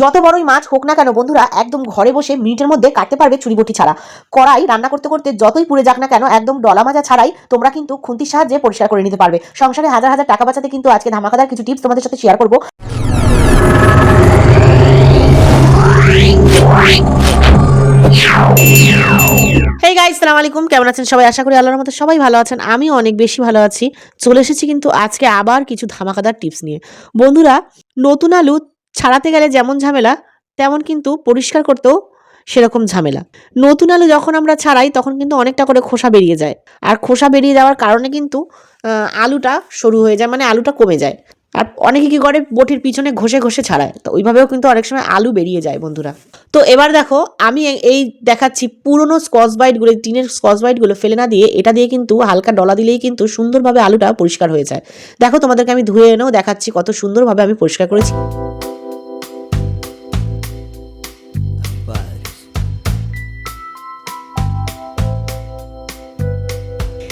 যত বড়ই মাছ হোক না কেন বন্ধুরা, একদম ঘরে বসে মিনিটের মধ্যে কাটতে পারবে চুরিবটি ছাড়া। কড়াই রান্না করতে করতে যতই পুড়ে যাক না কেন, একদম ডলা মাজা ছাড়াই তোমরা কিন্তু খুন্তির সাহায্যে পরিষ্কার করে নিতে পারবে। সংসারে হাজার হাজার টাকা বাঁচাতে কিন্তু আজকে ধামাকাদার কিছু টিপস তোমাদের সাথে শেয়ার করব। হেই গাইস আলাইকুম। কেমন আছেন সবাই? আশা করি আল্লাহর মতো সবাই ভালো আছেন। আমি অনেক বেশি ভালো আছি। চলে এসেছি কিন্তু আজকে আবার কিছু ধামাকাদার টিপস নিয়ে। বন্ধুরা, নতুন আলু ছাড়াতে গেলে যেমন ঝামেলা, তেমন কিন্তু পরিষ্কার করতেও সেরকম ঝামেলা। নতুন আলু যখন আমরা ছাড়াই, তখন কিন্তু অনেকটা করে খোসা বেরিয়ে যায়। আর খোসা বেরিয়ে যাওয়ার কারণে কিন্তু আলুটা সরু হয়ে যায় মানে আলুটা কমে যায়। আর অনেকে কি করে, বটির পিছনে ঘষে ঘষে ছাড়ায়। তো ওইভাবেও কিন্তু অনেক সময় আলু বেরিয়ে যায় বন্ধুরা। তো এবার দেখো, আমি এই দেখাচ্ছি পুরনো স্কচ বাইটগুলো টিনের স্কচ বাইটগুলো ফেলে না দিয়ে, এটা দিয়ে কিন্তু হালকা ডলা দিলেই কিন্তু সুন্দরভাবে আলুটা পরিষ্কার হয়ে যায়। দেখো তোমাদেরকে আমি ধুয়ে এনেও দেখাচ্ছি কত সুন্দরভাবে আমি পরিষ্কার করেছি।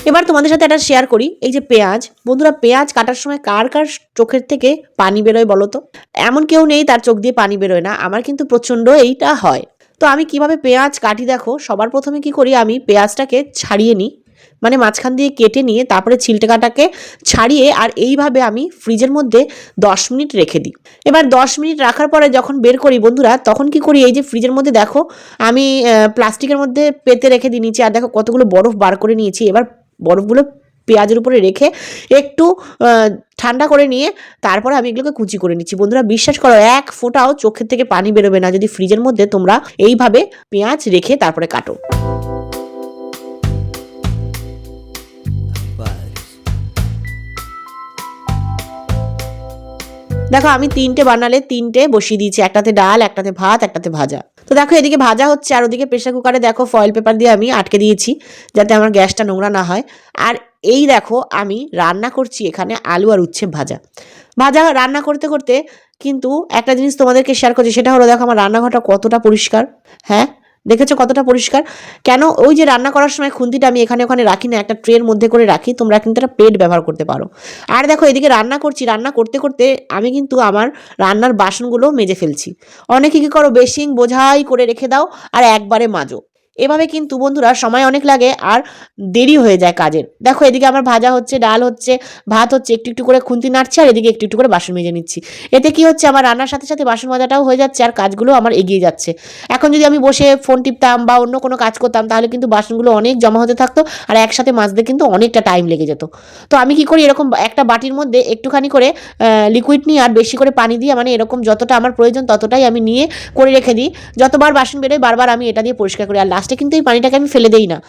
এবার তোমাদের সাথে একটা শেয়ার করি। এই যে পেঁয়াজ, বন্ধুরা পেঁয়াজ কাটার সময় কার কার চোখের থেকে পানি বেরোয় বলো তো? এমন কেউ নেই তার চোখ দিয়ে পানি বেরোয় না, আমার কিন্তু প্রচণ্ড এইটা হয়। তো আমি কীভাবে পেঁয়াজ কাটি দেখো, সবার প্রথমে কি করি আমি পেঁয়াজটাকে ছাড়িয়ে নিই মানে মাঝখান দিয়ে কেটে নিয়ে তারপরে ছিলটে কাটাকে ছাড়িয়ে আর এইভাবে আমি ফ্রিজের মধ্যে দশ মিনিট রেখে দিই। এবার দশ মিনিট রাখার পরে যখন বের করি বন্ধুরা, তখন কি করি এই যে ফ্রিজের মধ্যে দেখো, আমি প্লাস্টিকের মধ্যে পেতে রেখে দিই নিচে, আর দেখো কতগুলো বরফ বার করে নিয়েছি, এবার বরফগুলো পেঁয়াজের উপরে রেখে একটু ঠান্ডা করে নিয়ে তারপরে আমি এগুলোকে কুচি করে নিচ্ছি। বন্ধুরা, বিশ্বাস করো, এক ফোঁটাও চোখের থেকে পানি বেরোবে না। যদি ফ্রিজের মধ্যে তোমরা এইভাবে পেঁয়াজ রেখে তারপরে কাটো। দেখো, আমি তিনটে বানালে তিনটে বসিয়ে দিয়েছি। একটাতে ডাল, একটাতে ভাত, একটাতে ভাজা। তো দেখো, এদিকে ভাজা হচ্ছে আর ওদিকে প্রেশার কুকারে দেখো ফয়েল পেপার দিয়ে আমি আটকে দিয়েছি যাতে আমার গ্যাসটা নোংরা না হয়। আর এই দেখো, আমি রান্না করছি এখানে আলু আর উচ্ছে ভাজা। ভাজা রান্না করতে করতে কিন্তু একটা জিনিস তোমাদেরকে শেয়ার করছি, সেটা হলো দেখো, আমার রান্নাঘরটা কতটা পরিষ্কার হ্যাঁ? দেখেছ কতটা পরিষ্কার? কেন ওই যে রান্না করার সময় খুন্তিটা আমি এখানে ওখানে রাখি না, একটা ট্রের মধ্যে করে রাখি, তোমরা কিন্তু একটা প্লেট ব্যবহার করতে পারো। আর দেখো এদিকে রান্না করছি, রান্না করতে করতে আমি কিন্তু আমার রান্নার বাসনগুলো মেজে ফেলছি। অনেকে কী করো বেসিং বোঝাই করে রেখে দাও, আর একবারে মাজো। এভাবে কিন্তু বন্ধুরা সময় অনেক লাগে আর দেরি হয়ে যায় কাজের। দেখো এদিকে আমার ভাজা হচ্ছে, ডাল হচ্ছে, ভাত হচ্ছে, একটু একটু করে খুন্তি নাড়ছে আর এদিকে একটু একটু করে বাসন মেজে নিচ্ছি। এতে কি হচ্ছে আমার রান্নার সাথে সাথে বাসন মাজাটাও হয়ে যাচ্ছে আর কাজগুলো আমার এগিয়ে যাচ্ছে। এখন যদি আমি বসে ফোন টিপতাম বা অন্য কোনো কাজ করতাম তাহলে কিন্তু বাসনগুলো অনেক জমা হতে থাকতো আর একসাথে মাজতে কিন্তু অনেকটা টাইম লেগে যেত। তো আমি কি করি এরকম একটা বাটির মধ্যে একটুখানি করে লিকুইড নিয়ে আর বেশি করে পানি দিয়ে মানে এরকম যতটা আমার প্রয়োজন ততটাই আমি নিয়ে করে রেখে দিই। যতবার বাসন বেরোয় বারবার আমি এটা দিয়ে পরিষ্কার করি আর লাস্টে কিন্তু এই পানিটাকে আমি ফেলে দেই না।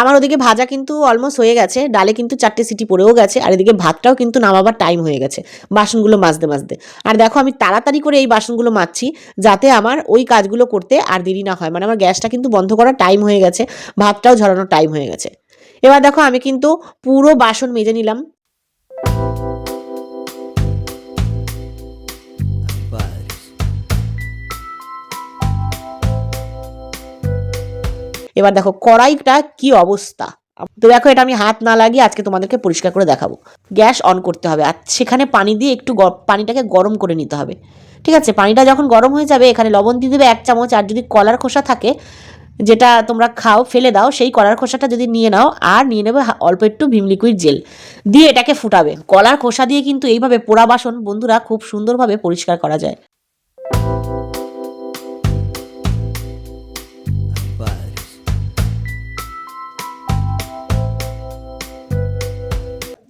আমার ওদিকে ভাজা কিন্তু অলমোস্ট হয়ে গেছে, ডালে কিন্তু চারটে সিটি পড়েও গেছে, আর এদিকে ভাতটাও কিন্তু নামাবার টাইম হয়ে গেছে, বাসনগুলো মাজতে মাজতে। আর দেখো, আমি তাড়াতাড়ি করে এই বাসনগুলো মাজছি, যাতে আমার ওই কাজগুলো করতে আর দেরি না হয়। মানে আমার গ্যাসটা কিন্তু বন্ধ করার টাইম হয়ে গেছে, ভাতটাও ঝরানোর টাইম হয়ে গেছে। এবার দেখো, আমি কিন্তু পুরো বাসন মেজে নিলাম। এবার দেখো, কড়াইটা কি অবস্থা? তো দেখো, এটা আমি হাত না লাগিয়ে আজকে তোমাদেরকে পরিষ্কার করে দেখাবো। গ্যাস অন করতে হবে, আর সেখানে পানি দিয়ে একটু পানিটাকে গরম করে নিতে হবে। ঠিক আছে? পানিটা যখন গরম হয়ে যাবে, এখানে লবণ দিয়ে দেবে এক চামচ, আর যদি কলার খোসা থাকে যেটা তোমরা খাও, ফেলে দাও, সেই কলার খোসাটা যদি নিয়ে নাও, আর নিয়ে নেবে অল্প একটু ভিম লিকুইড জেল দিয়ে এটাকে ফুটাবে। কলার খোসা দিয়ে কিন্তু এইভাবে পোড়া বাসন বন্ধুরা খুব সুন্দরভাবে পরিষ্কার করা যায়।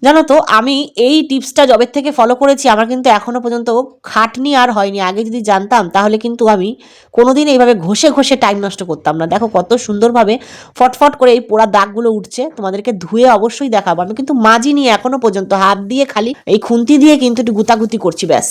জানো তো, আমি এই টিপসটা জবের থেকে ফলো করেছি, আমার কিন্তু এখনও পর্যন্ত খাটনি আর হয়নি। আগে যদি জানতাম, তাহলে কিন্তু আমি কোনোদিন এইভাবে ঘষে ঘষে টাইম নষ্ট করতাম না। দেখো কত সুন্দরভাবে ফটফট করে এই পোড়া দাগগুলো উঠছে, তোমাদেরকে ধুয়ে অবশ্যই দেখাবো। আমি কিন্তু মাজিনি এখনও পর্যন্ত, হাত দিয়ে খালি এই খুন্তি দিয়ে কিন্তু একটু গুতাগুতি করছি, ব্যাস।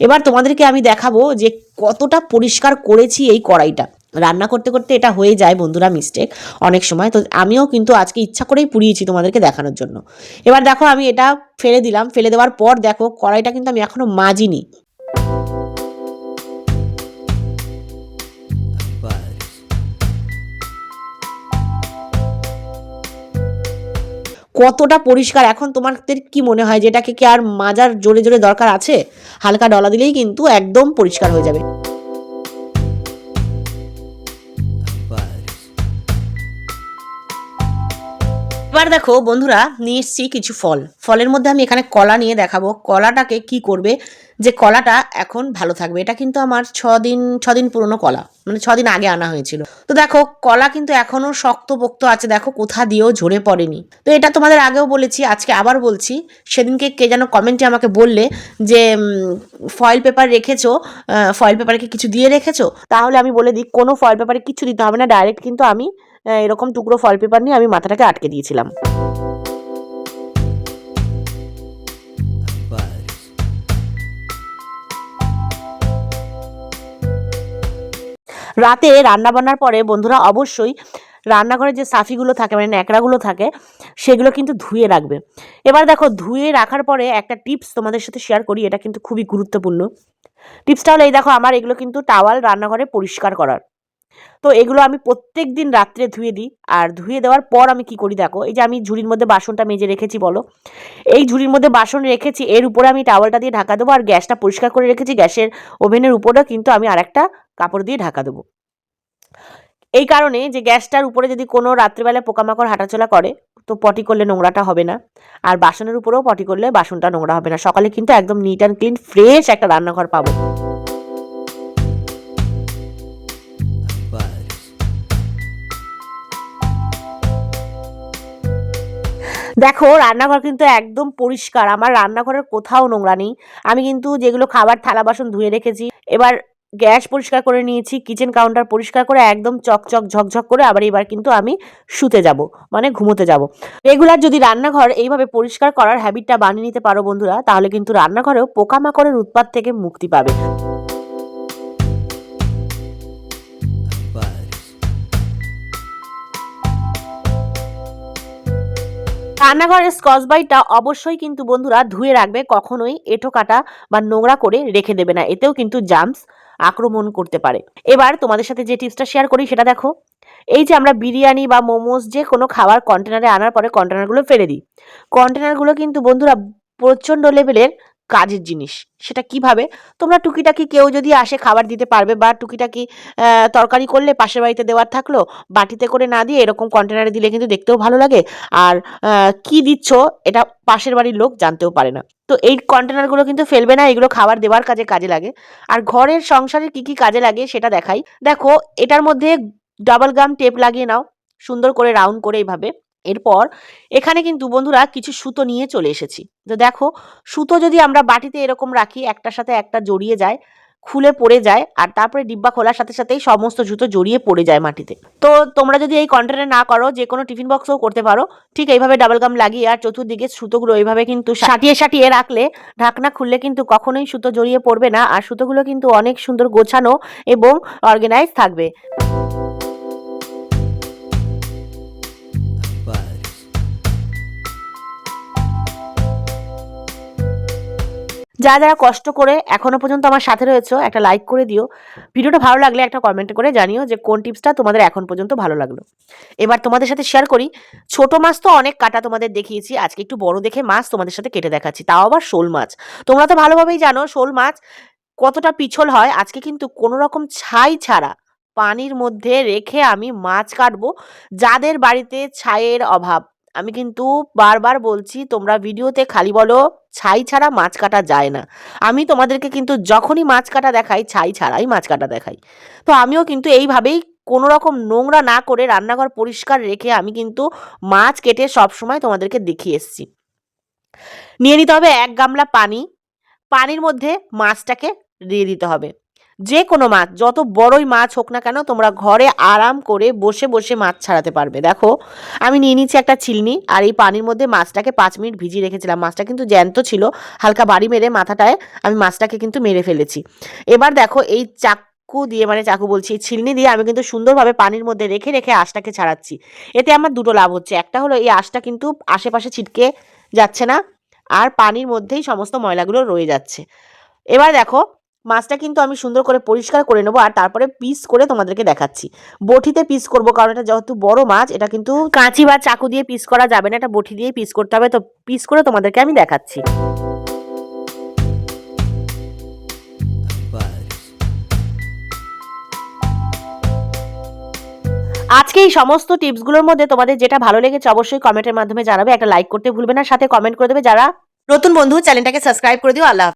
এবার তোমাদেরকে আমি দেখাবো যে কতটা পরিষ্কার করেছি এই কড়াইটা। রান্না করতে করতে এটা হয়ে যায় বন্ধুরা মিস্টেক অনেক সময়। তো আমিও কিন্তু আজকে ইচ্ছা করেই পুড়িয়েছি তোমাদেরকে দেখানোর জন্য। এবার দেখো আমি এটা ফেলে দিলাম। ফেলে দেওয়ার পর দেখো কড়াইটা কিন্তু আমি এখনও মাজিনি কতটা পরিষ্কার? এখন তোমাদের কি মনে হয় যেটাকে কি আর মাজার জোরে জোরে দরকার আছে? হালকা ডলা দিলেই কিন্তু একদম পরিষ্কার হয়ে যাবে। দেখো, বন্ধুরা, নিয়ে এসছি কিছু ফল। ফলের মধ্যে আমি এখানে কলা নিয়ে দেখাবো। কলাটাকে কি করবে? যে কলাটা এখন ভালো থাকবে। এটা কিন্তু আমার ছ দিন ছ দিন পুরনো কলা। মানে ছ দিন আগে আনা হয়েছিল। তো দেখো, কলা কিন্তু এখনও শক্ত পোক্ত আছে। দেখো, কোথা দিয়েও ঝরে পড়েনি। তো এটা তোমাদের আগেও বলেছি, আজকে আবার বলছি। সেদিনকে কে যেন কমেন্টে আমাকে বললে যে ফয়েল পেপার রেখেছো ফয়েল পেপারকে কিছু দিয়ে রেখেছো? তাহলে আমি বলে দিই, কোনো ফয়েল পেপারে কিছু দিতে হবে না। ডাইরেক্ট কিন্তু আমি এরকম টুকরো ফল পেপার নিয়ে আমি মাথাটাকে আটকে দিয়েছিলাম। রাতে রান্না বান্নার পরে বন্ধুরা অবশ্যই রান্নাঘরে যে সাফিগুলো থাকে মানে ন্যাকড়াগুলো থাকে, সেগুলো কিন্তু ধুয়ে রাখবে। এবার দেখো, ধুয়ে রাখার পরে একটা টিপস তোমাদের সাথে শেয়ার করি, এটা কিন্তু খুবই গুরুত্বপূর্ণ। টিপসটা হলো এই দেখো, আমার এগুলো কিন্তু টাওয়াল রান্নাঘরে পরিষ্কার করার। তো এগুলো আমি প্রত্যেক দিন রাত্রে ধুয়ে দিই। আর ধুয়ে দেওয়ার পর আমি কি করি দেখো, এই যে আমি ঝুড়ির মধ্যে বাসনটা মেজে রেখেছি বলো। এই ঝুড়ির মধ্যে বাসন রেখেছি, এর উপরে আমি টাওয়ালটা দিয়ে ঢাকা দেবো আর গ্যাসটা পরিষ্কার করে রেখেছি। গ্যাসের ওভেনের উপরেও কিন্তু আমি আরেকটা কাপড় দিয়ে ঢাকা দেবো। এই কারণে যে গ্যাসটার উপরে যদি কোনো রাত্রিবেলায় পোকামাকড় হাঁটাচলা করে, তো পটি করলে নোংরাটা হবে না। আর বাসনের উপরেও পটি করলে বাসনটা নোংরা হবে না। সকালে কিন্তু একদম নিট অ্যান্ড ক্লিন ফ্রেশ একটা রান্নাঘর পাবো। দেখো, রান্নাঘর কিন্তু একদম পরিষ্কার। আমার রান্নাঘরের কোথাও নোংরা নেই। আমি কিন্তু যেগুলো খাবার, থালা, বাসন ধুয়ে রেখেছি, এবার গ্যাস পরিষ্কার করে নিয়েছি, কিচেন কাউন্টার পরিষ্কার করে একদম চকচক, ঝকঝক করে আবার এবার কিন্তু আমি শুতে যাব মানে ঘুমোতে যাব। রেগুলার যদি রান্নাঘর এইভাবে পরিষ্কার করার হ্যাবিটটা বানিয়ে নিতে পারো বন্ধুরা, তাহলে কিন্তু রান্নাঘরেও পোকামাকড়ের উৎপাত থেকে মুক্তি পাবে। রান্নাঘরের স্কচ বাইটটা অবশ্যই কিন্তু বন্ধুরা ধুয়ে রাখবে, কখনোই এঁটো কাটা বা নোংরা করে রেখে দেবে না, এতেও কিন্তু জাম্পস আক্রমণ করতে পারে। এবার তোমাদের সাথে যে টিপসটা শেয়ার করি সেটা দেখো। এই যে আমরা বিরিয়ানি বা মোমোস যে কোনো খাবার কন্টেনারে আনার পরে কন্টেনারগুলো ফেলে দিই। কন্টেনারগুলো কিন্তু বন্ধুরা প্রচণ্ড লেভেলের কাজের জিনিস। সেটা কীভাবে? তোমরা টুকিটাকি কেউ যদি আসে খাবার দিতে পারবে বা টুকিটাকি তরকারি করলে পাশের বাড়িতে দেওয়ার থাকল, বাটিতে করে না দিয়ে এরকম কন্টেনারে দিলে কিন্তু দেখতেও ভালো লাগে। আর কি দিচ্ছ এটা পাশের বাড়ির লোক জানতেও পারে না। তো এই কন্টেনারগুলো কিন্তু ফেলবে না, এগুলো খাবার দেওয়ার কাজে কাজে লাগে। আর ঘরের সংসারের কি কি কাজে লাগে সেটা দেখাই। দেখো, এটার মধ্যে ডাবল গাম টেপ লাগিয়ে নাও, সুন্দর করে রাউন্ড করে এইভাবে এরপর এখানে কিন্তু বন্ধুরা কিছু সুতো নিয়ে চলে এসেছি। তো দেখো, সুতো যদি আমরা বাটিতে এরকম রাখি, একটার সাথে একটা জড়িয়ে যায়, খুলে পড়ে যায়, আর তারপরে ডিব্বা খোলার সাথে সাথেই সমস্ত জুতো জড়িয়ে পড়ে যায় মাটিতে। তো তোমরা যদি এই কন্টেনার না করো, যে কোনো টিফিন বক্সও করতে পারো। ঠিক এইভাবে ডাবল গাম লাগিয়ে আর চতুর্দিকে সুতোগুলো এইভাবে কিন্তু সাটিয়ে সাটিয়ে রাখলে ঢাকনা খুললে কিন্তু কখনোই সুতো জড়িয়ে পড়বে না, আর সুতোগুলো কিন্তু অনেক সুন্দর গোছানো এবং অর্গানাইজ থাকবে। যারা যারা কষ্ট করে এখনও পর্যন্ত আমার সাথে রয়েছো, একটা লাইক করে দিও। ভিডিওটা ভালো লাগলে একটা কমেন্ট করে জানিও যে কোন টিপসটা তোমাদের এখন পর্যন্ত ভালো লাগল। এবার তোমাদের সাথে শেয়ার করি, ছোট মাছ তো অনেক কাটা তোমাদের দেখিয়েছি, আজকে একটু বড় দেখে মাছ তোমাদের সাথে কেটে দেখাচ্ছি, তাও আবার শোল মাছ। তোমরা তো ভালোভাবেই জানো শোল মাছ কতটা পিছল হয়, আজকে কিন্তু কোনো রকম ছাই ছাড়া পানির মধ্যে রেখে আমি মাছ কাটবো, যাদের বাড়িতে ছাইয়ের অভাব। আমি কিন্তু বারবার বলছি, তোমরা ভিডিওতে খালি বলো, ছাই ছাড়া মাছ কাটা যায় না। আমি তোমাদেরকে কিন্তু যখনই মাছ কাটা দেখাই, ছাই ছাড়াই মাছ কাটা দেখাই। তো আমিও কিন্তু এইভাবেই কোনো রকম নোংরা না করে রান্নাঘর পরিষ্কার রেখে আমি কিন্তু মাছ কেটে সবসময় তোমাদেরকে দেখিয়ে এসছি। নিয়ে নিতে হবে এক গামলা পানি। পানির মধ্যে মাছটাকে দিয়ে দিতে হবে। যে কোনো মাছ, যত বড়ই মাছ হোক না কেন, তোমরা ঘরে আরাম করে বসে বসে মাছ ছাড়াতে পারবে। দেখো, আমি নিয়ে নিচ্ছি একটা চিলনি, আর এই পানির মধ্যে মাছটাকে পাঁচ মিনিট ভিজিয়ে রেখেছিলাম। মাছটা কিন্তু জ্যান্ত ছিল, হালকা বাড়ি মেরে মাথাটায় আমি মাছটাকে কিন্তু মেরে ফেলেছি। এবার দেখো, এই চাক চাকু দিয়ে মানে চাকু বলছি, এই ছিলনি দিয়ে আমি কিন্তু সুন্দরভাবে পানির মধ্যে রেখে রেখে আঁশটাকে ছাড়াচ্ছি। এতে আমার দুটো লাভ হচ্ছে। একটা হলো, এই আঁশটা কিন্তু আশেপাশে ছিটকে যাচ্ছে না, আর পানির মধ্যেই সমস্ত ময়লাগুলো রয়ে যাচ্ছে। এবার দেখো মাছটা কিন্তু আমি সুন্দর করে পরিষ্কার করে নেব আর তারপরে পিস করে তোমাদেরকে দেখাচ্ছি। বটিতে পিস করব কারণ এটা যেহেতু বড় মাছ, এটা কিন্তু কাঁচি বা চাকু দিয়ে পিস করা যাবে না, এটা বটি দিয়ে পিস করতে হবে। তো পিস করে তোমাদেরকে আমি দেখাচ্ছি। আজকে এই সমস্ত টিপসগুলোর মধ্যে তোমাদের যেটা ভালো লেগেছে অবশ্যই কমেন্টের মাধ্যমে জানাবে। একটা লাইক করতে ভুলবে না, সাথে কমেন্ট করে দেবে যারা নতুন বন্ধু চ্যানেলটাকে সাবস্ক্রাইব করে দিও। আল্লাহ।